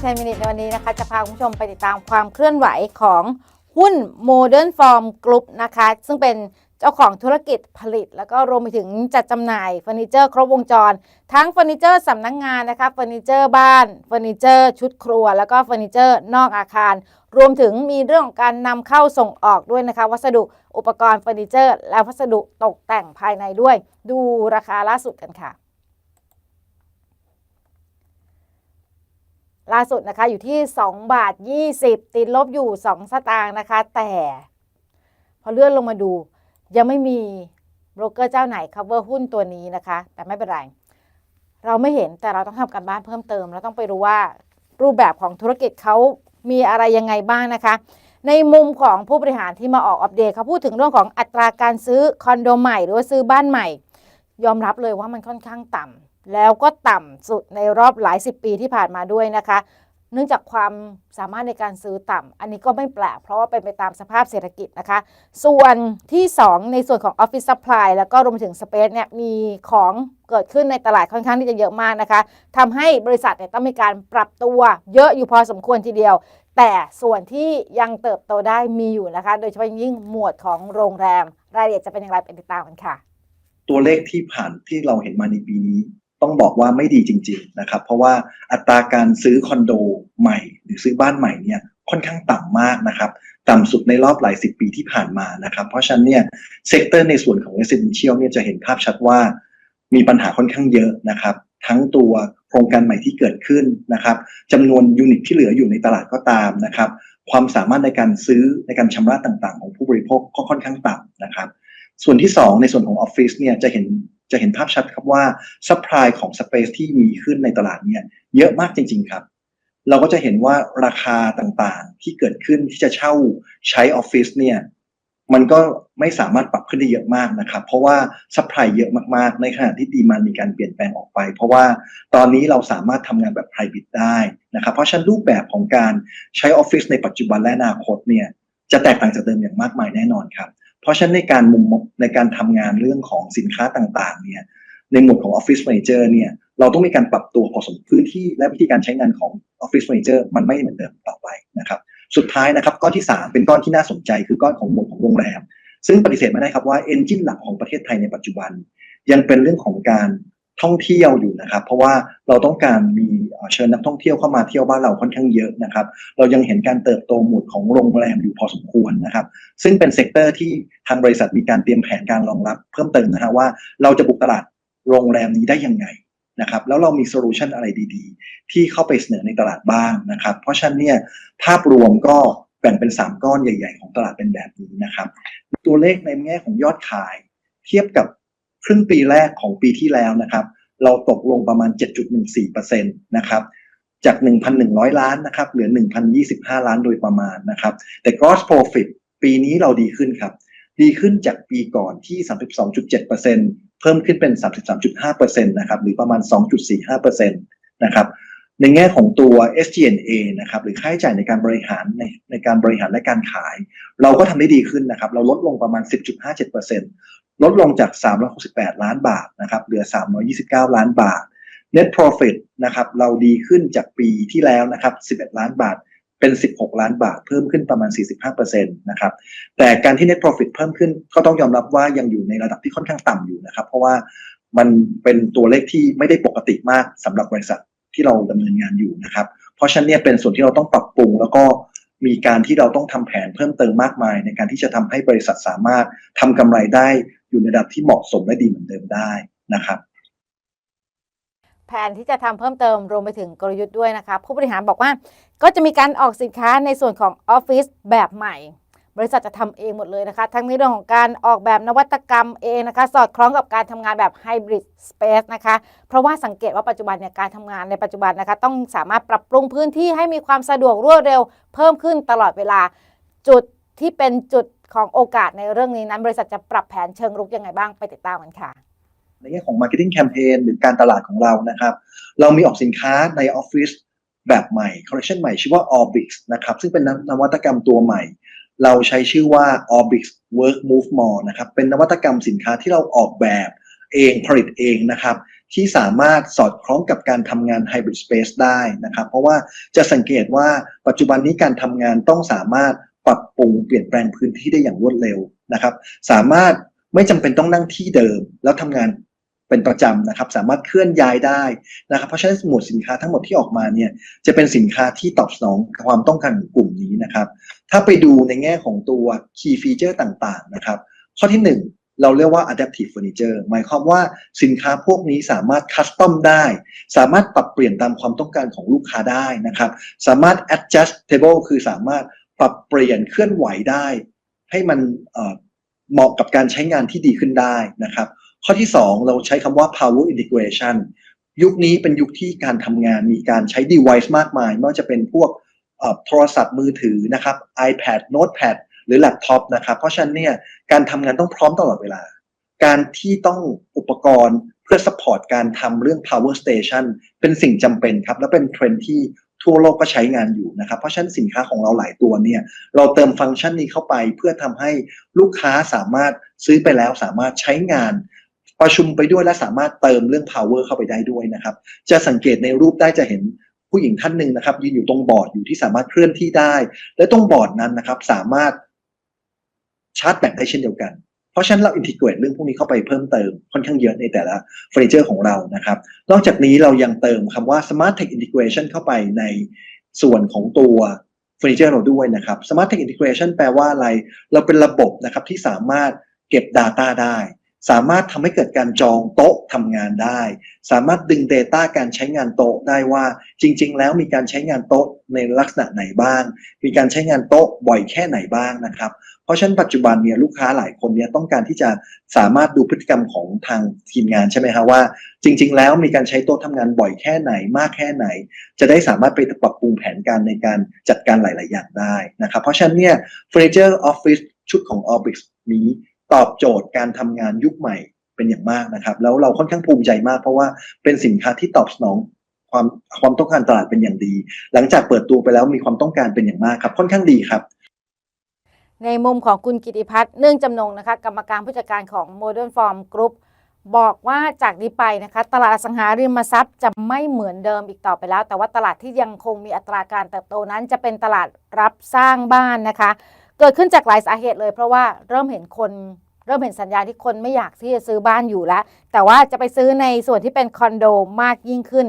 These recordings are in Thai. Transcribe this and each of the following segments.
10 Minutes ในวันนี้นะคะ จะพาคุณผู้ชมไปติดตามความเคลื่อนไหวของหุ้น Modern Form Group นะคะ ซึ่งเป็นเจ้าของธุรกิจผลิต แล้วก็รวมไปถึงจัดจำหน่ายเฟอร์นิเจอร์ครบวงจร ทั้งเฟอร์นิเจอร์สำนักงงานนะคะเฟอร์นิเจอร์บ้านเฟอร์นิเจอร์ชุดครัว แล้วก็เฟอร์นิเจอร์นอกอาคาร รวมถึงมีเรื่องของการนำเข้าส่งออกด้วยนะคะ วัสดุอุปกรณ์เฟอร์นิเจอร์ และวัสดุตกแต่งภายในด้วย ดูราคาล่าสุดกันค่ะ ล่าสุดนะคะอยู่ที่ 2 บาท 20 ติดลบอยู่ 2 สตางค์นะคะ แต่พอเลื่อนลงมาดู ยังไม่มีโบรกเกอร์เจ้าไหน cover หุ้นตัวนี้นะคะ แต่ไม่เป็นไร เราไม่เห็นแต่เราต้องทำการบ้านเพิ่มเติมแล้วต้องไปรู้ว่ารูปแบบของธุรกิจเขามีอะไรยังไงบ้างนะคะ ในมุมของผู้บริหารที่มาออกอัปเดตเขาพูดถึงเรื่องของอัตราการซื้อคอนโดใหม่ หรือว่าซื้อบ้านใหม่ ยอมรับเลยว่ามันค่อนข้างต่ำ แล้วก็ต่ำสุดในรอบหลายสิบปีที่ผ่านมาด้วยนะคะ เนื่องจากความสามารถในการซื้อต่ำ อันนี้ก็ไม่แปลกเพราะว่าเป็นไปตามสภาพเศรษฐกิจนะคะ ส่วนที่ 2 ในส่วนของ Office Supply แล้วก็รวมถึง Space เนี่ยมีของเกิดขึ้นในตลาดค่อนข้างที่จะเยอะมากนะคะทำให้บริษัทเนี่ยต้องมีการปรับตัวเยอะอยู่พอสมควรทีเดียว แต่ส่วนที่ยังเติบโตได้มีอยู่นะคะ โดยเฉพาะยิ่งหมวดของโรงแรม รายละเอียดจะเป็นอย่างไรไปติดตามกันค่ะ ตัวเลขที่ผ่านที่เราเห็นมาในปีนี้ ต้องบอกว่าไม่ดีจริง ๆนะครับ เพราะว่าอัตราการซื้อคอนโดใหม่ หรือซื้อบ้านใหม่เนี่ยค่อนข้างต่ำมากนะครับ ต่ำสุดในรอบหลายสิบปีที่ผ่านมานะครับ เพราะฉะนั้นเนี่ยเซกเตอร์ในส่วนของ residential เนี่ยจะเห็นภาพชัดว่า มีปัญหาค่อนข้างเยอะนะครับ ทั้งตัวโครงการใหม่ที่เกิดขึ้นนะครับจำนวนยูนิตที่เหลืออยู่ในตลาดก็ตามนะครับ ความสามารถในการซื้อในการชำระต่างๆ ของผู้บริโภคก็ค่อนข้างต่ำนะครับ ส่วนที่ 2 ในส่วนของออฟฟิศเนี่ยจะเห็น จะเห็นภาพชัดครับว่าซัพพลายของสเปซที่มีขึ้นในตลาดเนี่ยเยอะมากจริง ๆครับ เราก็จะเห็นว่าราคาต่างๆที่เกิดขึ้นที่จะเช่าใช้ออฟฟิศเนี่ยมันก็ไม่สามารถปรับขึ้นได้เยอะมากนะครับ เพราะว่าซัพพลายเยอะมากๆ ในขณะที่ดีมันมีการเปลี่ยนแปลงออกไป เพราะว่าตอนนี้เราสามารถทำงานแบบไพร v a t ได้นะครับ เพราะฉะนั้นรูปแบบของการใช้ออฟฟิศในปัจจุบันและอนาคตเนี่ยจะแตกต่างจากเดิมอย่างมากมายแน่นอนครับ เพราะฉะนั้นในการมุมในการทำงานเรื่องของสินค้าต่างๆเนี่ยในหมวดของ Office Manager เนี่ยเราต้องมีการปรับตัวพอสมพื้นที่และวิธีการใช้งานของ Office Manager มันไม่เหมือนเดิมต่อไปนะครับสุดท้ายนะครับก้อนที่ 3 เป็นก้อนที่น่าสนใจคือก้อนของหมวดของโรงแรม ซึ่งปฏิเสธไม่ได้ครับว่าเอนจินหลักของประเทศไทยในปัจจุบัน ยังเป็นเรื่องของการ ท่องเที่ยวอยู่นะครับ เพราะว่าเราต้องการมีเชิญนักท่องเที่ยวเข้ามาเที่ยวบ้านเราค่อนข้างเยอะนะครับ เรายังเห็นการเติบโตหมวดของโรงแรมอยู่พอสมควรนะครับ ซึ่งเป็นเซกเตอร์ที่ทางบริษัทมีการเตรียมแผนการรองรับ เพิ่มเติมนะฮะว่าเราจะบุกตลาดโรงแรมนี้ได้ยังไงนะครับแล้วเรามีโซลูชันอะไรดีๆ ที่เข้าไปเสนอในตลาดบ้างนะครับ เพราะฉะนั้นเนี่ยภาพรวมก็แบ่งเป็น 3 ก้อนใหญ่ ๆ ของตลาดเป็นแบบนี้นะครับ ตัวเลขในแง่ของยอดขาย เทียบกับ ครึ่งปีแรกของปีที่แล้วนะครับ เราตกลงประมาณ 7.14%นะครับจาก 1,100 ล้านนะครับเหลือ 1,025 ล้านโดยประมาณนะครับ แต่ gross profit ปีนี้เราดีขึ้นครับ ดีขึ้นจากปีก่อนที่ 32.7%เพิ่มขึ้นเป็น 33.5%นะครับหรือประมาณ 2.45%นะครับในแง่ของตัว SG&A นะครับหรือค่าใช้จ่ายในการบริหารในในการบริหารและการขาย เราก็ทำได้ดีขึ้นนะครับ เราลดลงประมาณ 10.57%ล ลดลงจาก 368 ล้านบาทนะครับเหลือ 329 ล้านบาท net profit นะครับเราดีขึ้นจากปีที่แล้วนะครับ 11 ล้านบาทเป็น 16 ล้านบาท เพิ่มขึ้นประมาณ 45%นะครับ แต่การที่ net profit เพิ่มขึ้นก็ต้องยอมรับว่ายังอยู่ในระดับที่ค่อนข้างต่ำอยู่นะครับ เพราะว่ามันเป็นตัวเลขที่ไม่ได้ปกติมากสำหรับบริษัทที่เราดำเนินงานอยู่นะครับ เพราะฉะนั้นเนี่ยเป็นส่วนที่เราต้องปรับปรุง แล้วก็มีการที่เราต้องทำแผนเพิ่มเติมมากมาย ในการที่จะทำให้บริษัทสามารถทำกำไรได้ อยู่ในระดับที่เหมาะสมและดีเหมือนเดิมได้นะครับแผนที่จะทำเพิ่มเติมรวมไปถึงกลยุทธ์ด้วยนะคะ ผู้บริหารบอกว่าก็จะมีการออกสินค้าในส่วนของออฟฟิศแบบใหม่ บริษัทจะทำเองหมดเลยนะคะ ทั้งในเรื่องของการออกแบบนวัตกรรมเองนะคะ สอดคล้องกับการทำงานแบบไฮบริดสเปซนะคะ เพราะว่าสังเกตว่าปัจจุบันเนี่ยการทำงานในปัจจุบันนะคะ ต้องสามารถปรับปรุงพื้นที่ให้มีความสะดวกรวดเร็ว เพิ่มขึ้นตลอดเวลาจุด ที่เป็นจุดของโอกาสในเรื่องนี้นั้น บริษัทจะปรับแผนเชิงรุกยังไงบ้างไปติดตามกันค่ะในแง่ของ Marketing Campaign หรือการตลาดของเรานะครับ เรามีออกสินค้าในออฟฟิศแบบใหม่คอลเลคชันใหม่ชื่อว่า Orbix นะครับ ซึ่งเป็นนวัตกรรมตัวใหม่ เราใช้ชื่อว่า Orbix Work Move More นะครับ เป็นนวัตกรรมสินค้าที่เราออกแบบเองผลิตเองนะครับ ที่สามารถสอดคล้องกับการทำงาน Hybrid Space ได้นะครับ เพราะว่าจะสังเกตว่าปัจจุบันนี้การทำงานต้องสามารถ ปรับปรุงเปลี่ยนแปลงพื้นที่ได้อย่างรวดเร็วนะครับ สามารถไม่จำเป็นต้องนั่งที่เดิม แล้วทำงานเป็นประจำนะครับ สามารถเคลื่อนย้ายได้นะครับ เพราะฉะนั้นหมวดสินค้าทั้งหมดที่ออกมาเนี่ยจะเป็นสินค้าที่ตอบสนองความต้องการของกลุ่มนี้นะครับ ถ้าไปดูในแง่ของตัว key feature ต่างๆนะครับ ข้อที่หนึ่งเราเรียกว่า adaptive furniture หมายความว่าสินค้าพวกนี้สามารถ custom ได้ สามารถปรับเปลี่ยนตามความต้องการของลูกค้าได้นะครับ สามารถ adjustable คือสามารถ ปรับเปลี่ยนเคลื่อนไหวได้ ให้มันเหมาะกับการใช้งานที่ดีขึ้นได้นะครับ ข้อที่ 2 เราใช้คำว่า power integration ยุคนี้เป็นยุคที่การทำงานมีการใช้ device มากมายไม่ว่าจะเป็นพวกโทรศัพท์มือถือนะครับ iPad Notepad หรือแล็ปท็อปนะครับ เพราะฉะนั้นเนี่ยการทำงานต้องพร้อมตลอดเวลา การที่ต้องอุปกรณ์เพื่อ support การทำเรื่อง power station เป็นสิ่งจำเป็นครับ และเป็นเทรนที่ ทั่วโลกก็ใช้งานอยู่นะครับ เพราะฉะนั้นสินค้าของเราหลายตัวเนี่ยเราเติมฟังก์ชันนี้เข้าไป เพื่อทำให้ลูกค้าสามารถซื้อไปแล้วสามารถใช้งาน ประชุมไปด้วยและสามารถเติมเรื่อง power เข้าไปได้ด้วยนะครับ จะสังเกตในรูปได้จะเห็นผู้หญิงท่านหนึ่งนะครับยืนอยู่ตรงบอร์ดอยู่ที่สามารถเคลื่อนที่ได้ และตรงบอร์ดนั้นนะครับ สามารถชาร์จแบตได้เช่นเดียวกัน ราะฉะนั้นเราอินทิเกรตเรื่องพวกนี้เข้าไปเพิ่มเติมค่อนข้างเยอะในแต่ละเฟอร์นิเจอร์ของเรานะครับ นอกจากนี้เรายังเติมคำว่า Smart Tech Integration เข้าไปในส่วนของตัวเฟอร์นิเจอร์เราด้วยนะครับ Smart Tech Integration แปลว่าอะไร เราเป็นระบบนะครับที่สามารถเก็บ Data ได้ สามารถทำให้เกิดการจองโต๊ะทำงานได้ สามารถดึง Data การใช้งานโต๊ะได้ว่าจริง ๆ แล้วมีการใช้งานโต๊ะในลักษณะไหนบ้าง มีการใช้งานโต๊ะบ่อยแค่ไหนบ้างนะครับ ราะฉะนั้นปัจจุบันเนี่ยลูกค้าหลายคนเนี่ยต้องการที่จะสามารถดูพฤติกรรมของทางทีมงานใช่ไหมครับว่า จริง ๆ แล้วมีการใช้โต๊ะทำงานบ่อยแค่ไหนมากแค่ไหน จะได้สามารถไปปรับปรุงแผนการในการจัดการหลาย ๆ อย่างได้นะครับเพราะฉะนั้นเนี่ยเฟอร์นิเจอร์ออฟฟิศชุดของ Orbix นี้ตอบโจทย์การทำงานยุคใหม่เป็นอย่างมากนะครับ แล้วเราค่อนข้างภูมิใจมาก เพราะว่าเป็นสินค้าที่ตอบสนองความความต้องการตลาดเป็นอย่างดี หลังจากเปิดตัวไปแล้วมีความต้องการเป็นอย่างมากครับค่อนข้างดีครับ ในมุมของคุณกิติพัฒน์เนื่องจำนงนะคะกรรมการผู้จัดการของ Modern Form Group บอกว่าจากนี้ไปนะคะตลาดอสังหาริมทรัพย์จะไม่เหมือนเดิมอีกต่อไปแล้ว แต่ว่าตลาดที่ยังคงมีอัตราการเติบโตนั้น จะเป็นตลาดรับสร้างบ้านนะคะ เกิดขึ้นจากหลายสาเหตุเลย เพราะว่าเริ่มเห็นคนเริ่มเห็นสัญญาณที่คนไม่อยากที่จะซื้อบ้านอยู่แล้ว แต่ว่าจะไปซื้อในส่วนที่เป็นคอนโดมากยิ่งขึ้น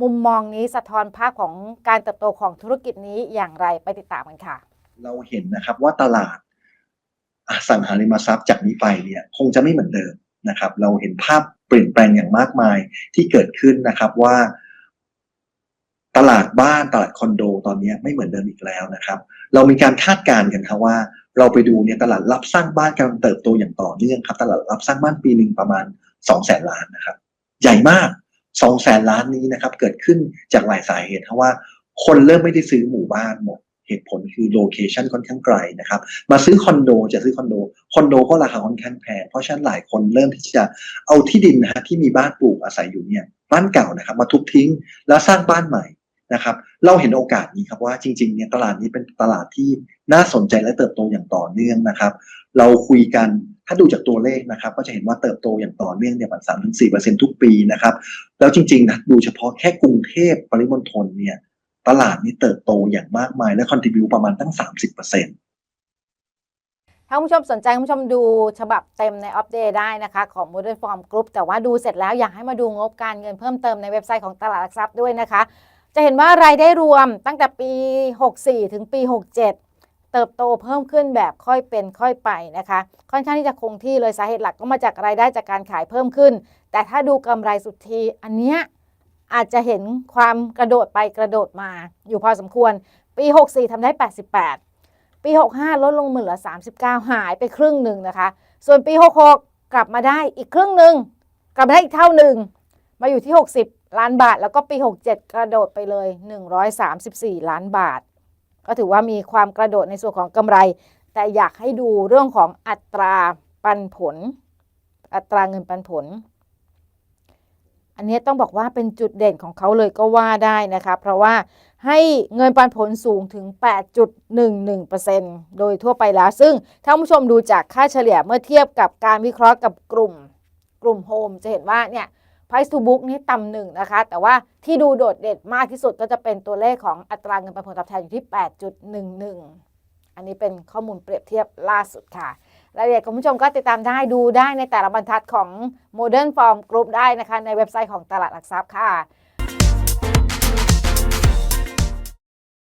มุมมองนี้สะท้อนภาพของการเติบโตของธุรกิจนี้อย่างไรไปติดตามกันค่ะ เราเห็นนะครับว่าตลาดอสังหาริมทรัพย์จากนี้ไปเนี่ยคงจะไม่เหมือนเดิมนะครับ เราเห็นภาพเปลี่ยนแปลงอย่างมากมายที่เกิดขึ้นนะครับว่า ตลาดบ้านตลาดคอนโดตอนนี้ไม่เหมือนเดิมอีกแล้วนะครับ เรามีการคาดการณ์กันครับว่า เราไปดูเนี่ยตลาดรับสร้างบ้านกำลังเติบโตอย่างต่อเนื่องครับ ตลาดรับสร้างบ้านปีหนึ่งประมาณสองแสนล้านนะครับ ใหญ่มากสองแสนล้านนี้นะครับ เกิดขึ้นจากหลายสาเหตุเพราะว่า คนเริ่มไม่ได้ซื้อหมู่บ้านหมด เหตุผลคือโลเคชันค่อนข้างไกลนะครับ มาซื้อคอนโดจะซื้อคอนโด คอนโดก็ราคาค่อนข้างแพง เพราะฉะนั้นหลายคนเริ่มที่จะเอาที่ดินนะฮะที่มีบ้านปลูกอาศัยอยู่เนี่ยบ้านเก่านะครับมาทุบทิ้งแล้วสร้างบ้านใหม่นะครับเราเห็นโอกาสนี้ครับว่าจริงๆเนี่ยตลาดนี้เป็นตลาดที่น่าสนใจและเติบโตอย่างต่อเนื่องนะครับ เราคุยกันถ้าดูจากตัวเลขนะครับ ก็จะเห็นว่าเติบโตอย่างต่อเนื่องเนี่ยประมาณสามถึงสี่เปอร์เซ็นทุกปีนะครับ แล้วจริงๆนะดูเฉพาะแค่กรุงเทพปริมณฑลเนี่ย ตลาดนี้เติบโตอย่างมากมายและคอนทิบิวประมาณตั้ง 30%เปอร์เซ็นต์ถ้าคุณผู้ชมสนใจคุณผู้ชมดูฉบับเต็มในอัปเดตได้นะคะ ของ Modern Form Group แต่ว่าดูเสร็จแล้วอยากให้มาดูงบการเงินเพิ่มเติมในเว็บไซต์ของตลาดหลักทรัพย์ด้วยนะคะ จะเห็นว่ารายได้รวมตั้งแต่ปี 64 ถึงปี 67 เติบโตเพิ่มขึ้นแบบค่อยเป็นค่อยไปนะคะ ค่อนข้างที่จะคงที่เลยสาเหตุหลักก็มาจากรายได้จากการขายเพิ่มขึ้น แต่ถ้าดูกำไรสุทธิอันเนี้ย อาจจะเห็นความกระโดดไปกระโดดมาอยู่พอสมควร ปี 64ทำได้ 88 ปี 65 ลดลงมาเหลือ 39 หายไปครึ่งหนึ่งนะคะ ส่วนปี 66 กลับมาได้อีกครึ่งหนึ่งกลับมาได้อีกเท่าหนึ่งมาอยู่ที่ 60 ล้านบาท แล้วก็ปี 67 กระโดดไปเลย 134 ล้านบาท ก็ถือว่ามีความกระโดดในส่วนของกำไร แต่อยากให้ดูเรื่องของอัตราปันผล อัตราเงินปันผล อันนี้ต้องบอกว่าเป็นจุดเด่นของเขาเลยก็ว่าได้นะคะ เพราะว่าให้เงินปันผลสูงถึง 8.11%โดยทั่วไปแล้ว ซึ่งถ้าคุณผู้ชมดูจากค่าเฉลี่ยเมื่อเทียบกับการวิเคราะห์กับกลุ่มกลุ่มโฮมจะเห็นว่าเนี่ย price to book นี่ต่ำหนึ่งนะคะ แต่ว่าที่ดูโดดเด่นมากที่สุดก็จะเป็นตัวเลขของอัตราเงินปันผลตอบแทนอยู่ที่ 8.11 อันนี้เป็นข้อมูลเปรียบเทียบล่าสุดค่ะ รายละเอียดคุณผู้ชมก็ติดตามได้ดูได้ในแต่ละบรรทัดของ Modern Form Group ได้นะคะ ในเว็บไซต์ของตลาดหลักทรัพย์ค่ะ